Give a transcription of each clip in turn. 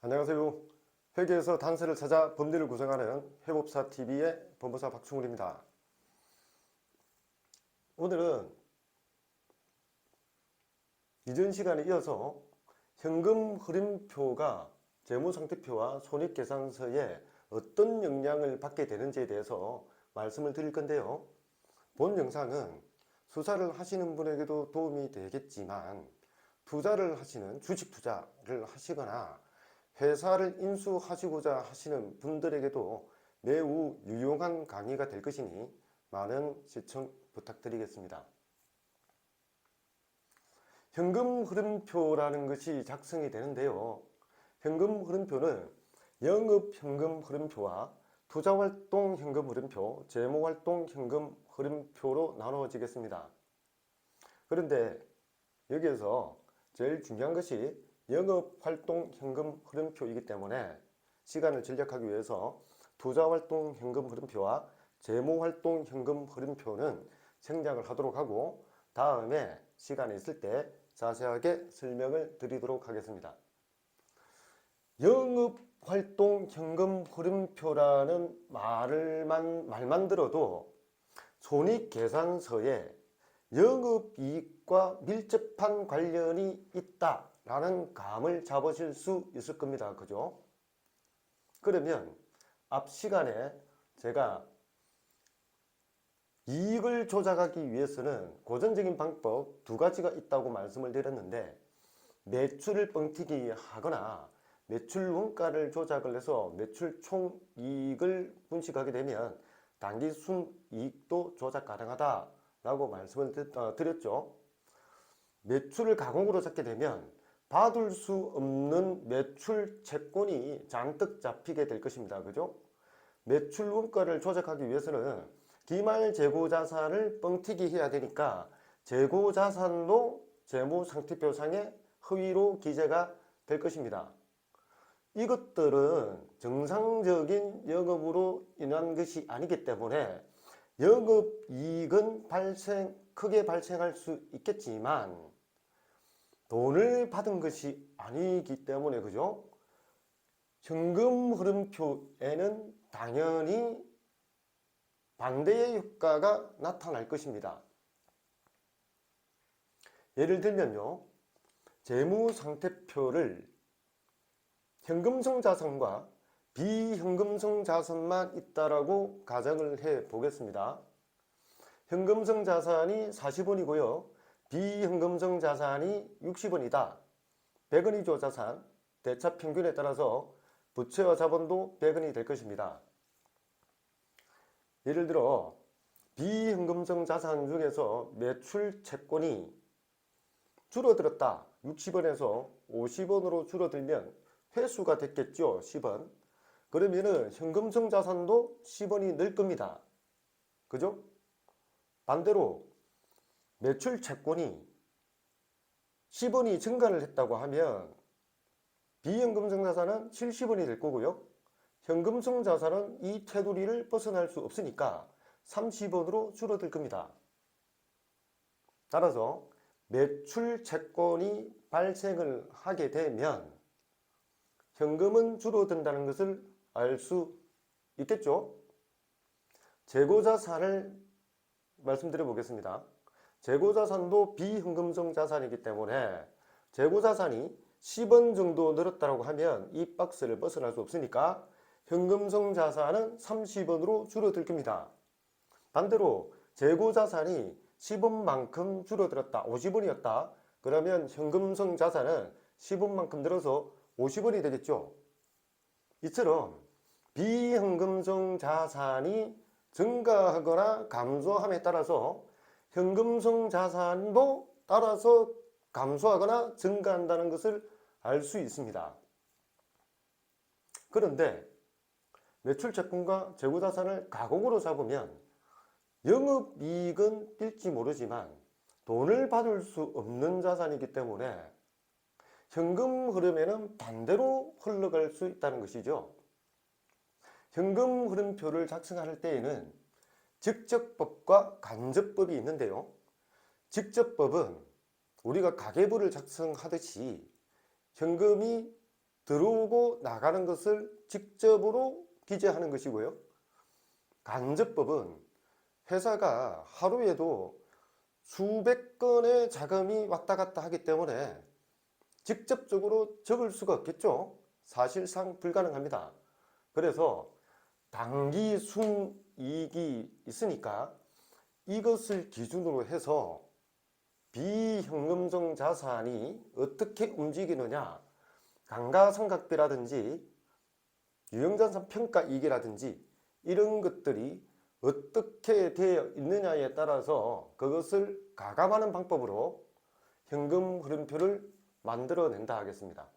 안녕하세요. 회계에서 단서를 찾아 법리를 구성하는 회법사 TV의 법무사 박충훈입니다. 오늘은 이전 시간에 이어서 현금 흐름표가 재무상태표와 손익계산서에 어떤 영향을 받게 되는지에 대해서 말씀을 드릴 건데요. 본 영상은 수사를 하시는 분에게도 도움이 되겠지만 투자를 하시는 주식 투자를 하시거나 회사를 인수하시고자 하시는 분들에게도 매우 유용한 강의가 될 것이니 많은 시청 부탁드리겠습니다. 현금 흐름표라는 것이 작성이 되는데요. 현금 흐름표는 영업 현금 흐름표와 투자활동 현금 흐름표, 재무활동 현금 흐름표로 나누어지겠습니다. 그런데 여기에서 제일 중요한 것이 영업활동 현금 흐름표이기 때문에 시간을 절약하기 위해서 투자활동 현금 흐름표와 재무활동 현금 흐름표는 생략을 하도록 하고 다음에 시간이 있을 때 자세하게 설명을 드리도록 하겠습니다. 영업활동 현금 흐름표라는 말을만, 말만 들어도 손익계산서에 영업이익과 밀접한 관련이 있다 라는 감을 잡으실 수 있을 겁니다. 그죠? 그러면 앞 시간에 제가 이익을 조작하기 위해서는 고전적인 방법 두 가지가 있다고 말씀을 드렸는데 매출을 뻥튀기 하거나 매출 원가를 조작을 해서 매출 총 이익을 분식하게 되면 단기 순이익도 조작 가능하다라고 말씀을 드- 어, 드렸죠. 매출을 가공으로 잡게 되면 받을 수 없는 매출 채권이 잔뜩 잡히게 될 것입니다. 그죠? 매출 원가를 조작하기 위해서는 기말 재고 자산을 뻥튀기 해야 되니까 재고 자산도 재무 상태표상에 허위로 기재가 될 것입니다. 이것들은 정상적인 영업으로 인한 것이 아니기 때문에 영업 이익은 발생, 크게 발생할 수 있겠지만 돈을 받은 것이 아니기 때문에 그죠? 현금 흐름표에는 당연히 반대의 효과가 나타날 것입니다. 예를 들면요. 재무상태표를 현금성 자산과 비현금성 자산만 있다라고 가정을 해 보겠습니다. 현금성 자산이 40원이고요. 비현금성 자산이 60원이다. 100원이죠 자산. 대차 평균에 따라서 부채와 자본도 100원이 될 것입니다. 예를 들어 비현금성 자산 중에서 매출 채권이 줄어들었다. 60원에서 50원으로 줄어들면 회수가 됐겠죠. 10원. 그러면은 현금성 자산도 10원이 늘 겁니다. 그죠? 반대로 매출 채권이 10원이 증가를 했다고 하면 비현금성 자산은 70원이 될 거고요. 현금성 자산은 이 테두리를 벗어날 수 없으니까 30원으로 줄어들 겁니다. 따라서 매출 채권이 발생을 하게 되면 현금은 줄어든다는 것을 알 수 있겠죠? 재고자산을 말씀드려 보겠습니다. 재고자산도 비현금성 자산이기 때문에 재고자산이 10원 정도 늘었다고 하면 이 박스를 벗어날 수 없으니까 현금성 자산은 30원으로 줄어들 겁니다. 반대로 재고자산이 10원만큼 줄어들었다. 50원이었다. 그러면 현금성 자산은 10원만큼 늘어서 50원이 되겠죠. 이처럼 비현금성 자산이 증가하거나 감소함에 따라서 현금성 자산도 따라서 감소하거나 증가한다는 것을 알 수 있습니다. 그런데 매출 채권과 재고 자산을 가공으로 잡으면 영업이익은 뛸지 모르지만 돈을 받을 수 없는 자산이기 때문에 현금 흐름에는 반대로 흘러갈 수 있다는 것이죠. 현금 흐름표를 작성할 때에는 직접법과 간접법이 있는데요. 직접법은 우리가 가계부를 작성하듯이 현금이 들어오고 나가는 것을 직접으로 기재하는 것이고요. 간접법은 회사가 하루에도 수백 건의 자금이 왔다 갔다 하기 때문에 직접적으로 적을 수가 없겠죠. 사실상 불가능합니다. 그래서 단기 순 이익이 있으니까 이것을 기준으로 해서 비현금성 자산이 어떻게 움직이느냐 감가상각비라든지 유형자산 평가이익이라든지 이런 것들이 어떻게 되어 있느냐에 따라서 그것을 가감하는 방법으로 현금 흐름표를 만들어낸다 하겠습니다.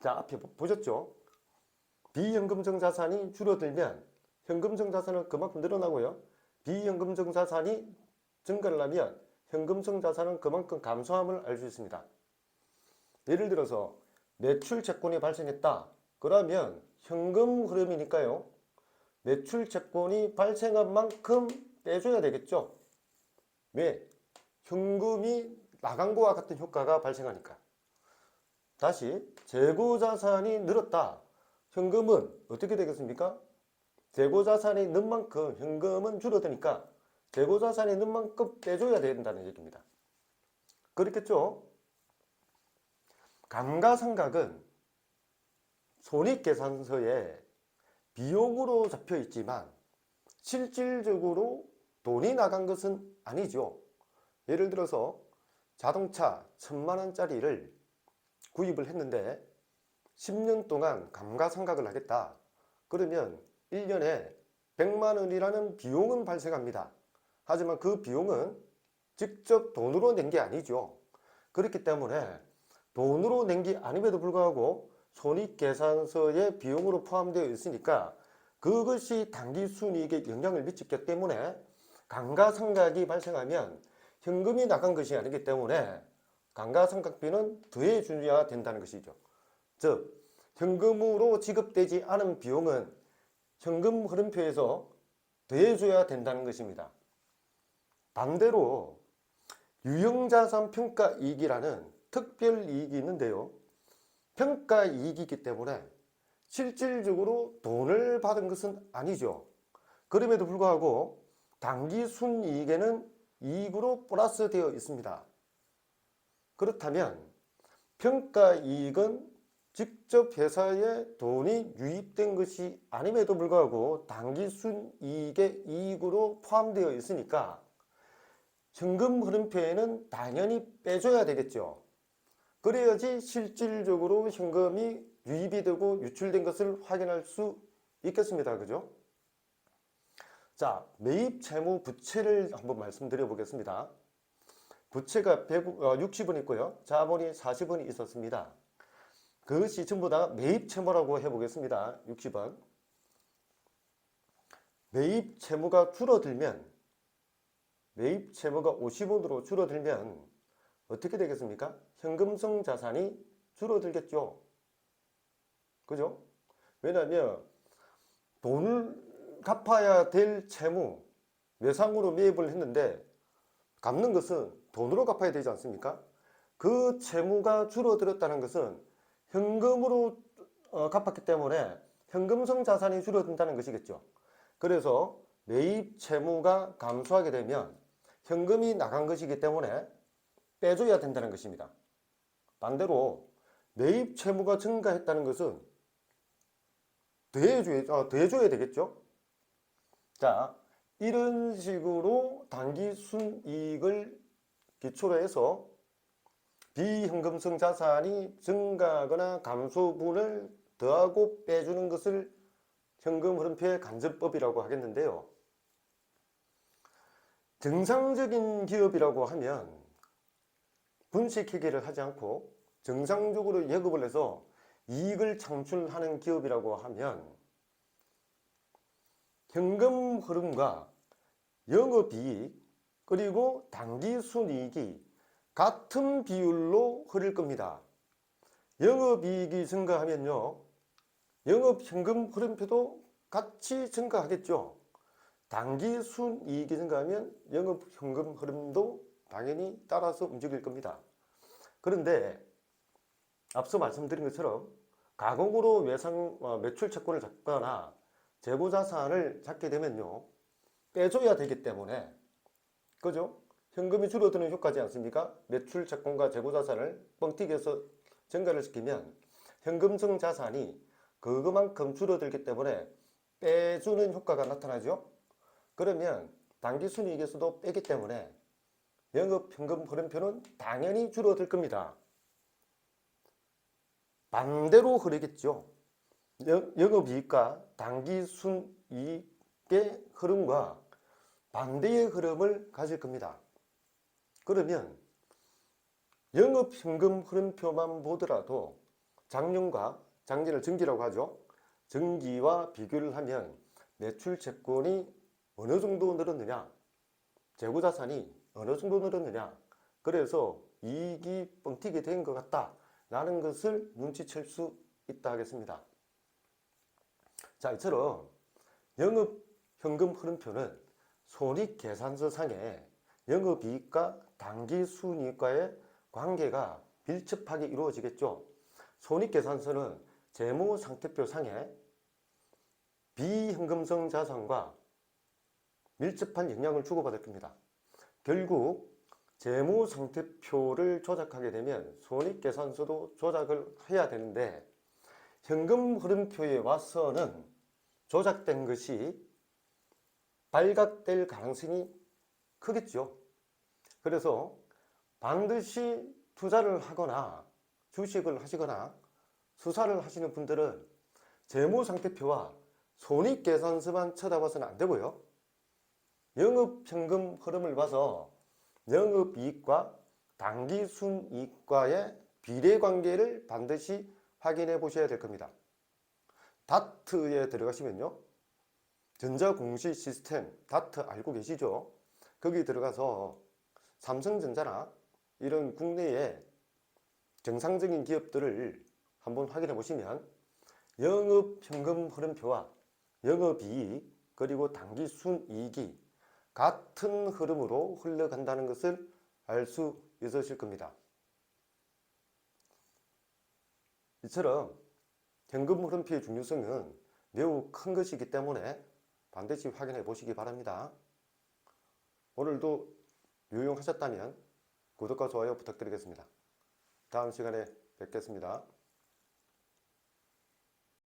자 앞에 보- 보셨죠? 비현금성 자산이 줄어들면 현금성 자산은 그만큼 늘어나고요. 비현금성 자산이 증가를 하면 현금성 자산은 그만큼 감소함을 알 수 있습니다. 예를 들어서 매출 채권이 발생했다. 그러면 현금 흐름이니까요. 매출 채권이 발생한 만큼 빼줘야 되겠죠. 왜? 현금이 나간 것과 같은 효과가 발생하니까. 다시 재고 자산이 늘었다. 현금은 어떻게 되겠습니까? 재고 자산이 는 만큼 현금은 줄어드니까 재고 자산이 는 만큼 빼줘야 된다는 얘기입니다. 그렇겠죠? 감가상각은 손익계산서에 비용으로 잡혀 있지만 실질적으로 돈이 나간 것은 아니죠. 예를 들어서 자동차 천만 원짜리를 구입을 했는데 10년 동안 감가상각을 하겠다. 그러면 1년에 100만 원이라는 비용은 발생합니다. 하지만 그 비용은 직접 돈으로 낸 게 아니죠. 그렇기 때문에 돈으로 낸 게 아님에도 불구하고 손익계산서의 비용으로 포함되어 있으니까 그것이 단기 순이익에 영향을 미쳤기 때문에 감가상각이 발생하면 현금이 나간 것이 아니기 때문에 감가상각비는 더해 줘야 된다는 것이죠. 즉 현금으로 지급되지 않은 비용은 현금 흐름표에서 더해줘야 된다는 것입니다. 반대로 유형자산 평가이익이라는 특별이익이 있는데요. 평가이익이기 때문에 실질적으로 돈을 받은 것은 아니죠. 그럼에도 불구하고 단기 순이익에는 이익으로 플러스 되어 있습니다. 그렇다면 평가이익은 직접 회사에 돈이 유입된 것이 아님에도 불구하고 단기 순이익의 이익으로 포함되어 있으니까 현금 흐름표에는 당연히 빼줘야 되겠죠. 그래야지 실질적으로 현금이 유입이 되고 유출된 것을 확인할 수 있겠습니다. 그죠? 자, 매입 채무 부채를 한번 말씀드려 보겠습니다. 부채가 160원 있고요. 자본이 40원이 있었습니다. 그것이 전부 다 매입 채무라고 해보겠습니다. 60원. 매입 채무가 줄어들면 매입 채무가 50원으로 줄어들면 어떻게 되겠습니까? 현금성 자산이 줄어들겠죠. 그죠? 왜냐하면 돈을 갚아야 될 채무 외상으로 매입을 했는데 갚는 것은 돈으로 갚아야 되지 않습니까? 그 채무가 줄어들었다는 것은 현금으로 어, 갚았기 때문에 현금성 자산이 줄어든다는 것이겠죠. 그래서 매입 채무가 감소하게 되면 현금이 나간 것이기 때문에 빼줘야 된다는 것입니다. 반대로 매입 채무가 증가했다는 것은 더해줘야, 어, 더해줘야 되겠죠. 자, 이런 식으로 단기 순이익을 기초로 해서 비현금성 자산이 증가하거나 감소분을 더하고 빼주는 것을 현금 흐름표의 간접법이라고 하겠는데요. 정상적인 기업이라고 하면 분식회계를 하지 않고 정상적으로 예급을 해서 이익을 창출하는 기업이라고 하면 현금 흐름과 영업이익 그리고 단기 순이익이 같은 비율로 흐를 겁니다. 영업이익이 증가하면요. 영업 현금 흐름표도 같이 증가하겠죠. 단기 순이익이 증가하면 영업 현금 흐름도 당연히 따라서 움직일 겁니다. 그런데 앞서 말씀드린 것처럼 가공으로 외상 어, 매출 채권을 잡거나 재고 자산을 잡게 되면요 빼줘야 되기 때문에 그죠? 현금이 줄어드는 효과지 않습니까? 매출 채권과 재고 자산을 뻥튀기해서 증가를 시키면 현금성 자산이 그만큼 줄어들기 때문에 빼주는 효과가 나타나죠. 그러면 단기 순이익에서도 빼기 때문에 영업 현금 흐름표는 당연히 줄어들 겁니다. 반대로 흐르겠죠. 영- 영업이익과 단기 순이익의 흐름과 반대의 흐름을 가질 겁니다. 그러면 영업 현금 흐름표만 보더라도 작년과 작년을 정기라고 하죠. 정기와 비교를 하면 매출 채권이 어느 정도 늘었느냐, 재고 자산이 어느 정도 늘었느냐, 그래서 이익이 뻥튀기 된 것 같다 라는 것을 눈치챌 수 있다 하겠습니다. 자, 이처럼 영업 현금 흐름표는 손익계산서 상에 영업이익과 단기 순이익과의 관계가 밀접하게 이루어지겠죠. 손익계산서는 재무상태표 상에 비현금성 자산과 밀접한 영향을 주고받을 겁니다. 결국 재무상태표를 조작하게 되면 손익계산서도 조작을 해야 되는데 현금 흐름표에 와서는 조작된 것이 발각될 가능성이 크겠죠. 그래서 반드시 투자를 하거나 주식을 하시거나 수사를 하시는 분들은 재무상태표와 손익계산서만 쳐다봐서는 안 되고요. 영업현금 흐름을 봐서 영업이익과 단기순이익과의 비례관계를 반드시 확인해 보셔야 될 겁니다. 다트에 들어가시면요. 전자공시 시스템 다트 알고 계시죠? 거기 들어가서 삼성전자나 이런 국내의 정상적인 기업들을 한번 확인해 보시면 영업 현금 흐름표와 영업이익 그리고 단기 순이익이 같은 흐름으로 흘러간다는 것을 알 수 있으실 겁니다. 이처럼 현금 흐름표의 중요성은 매우 큰 것이기 때문에 반드시 확인해 보시기 바랍니다. 오늘도 유용하셨다면 구독과 좋아요 부탁드리겠습니다. 다음 시간에 뵙겠습니다.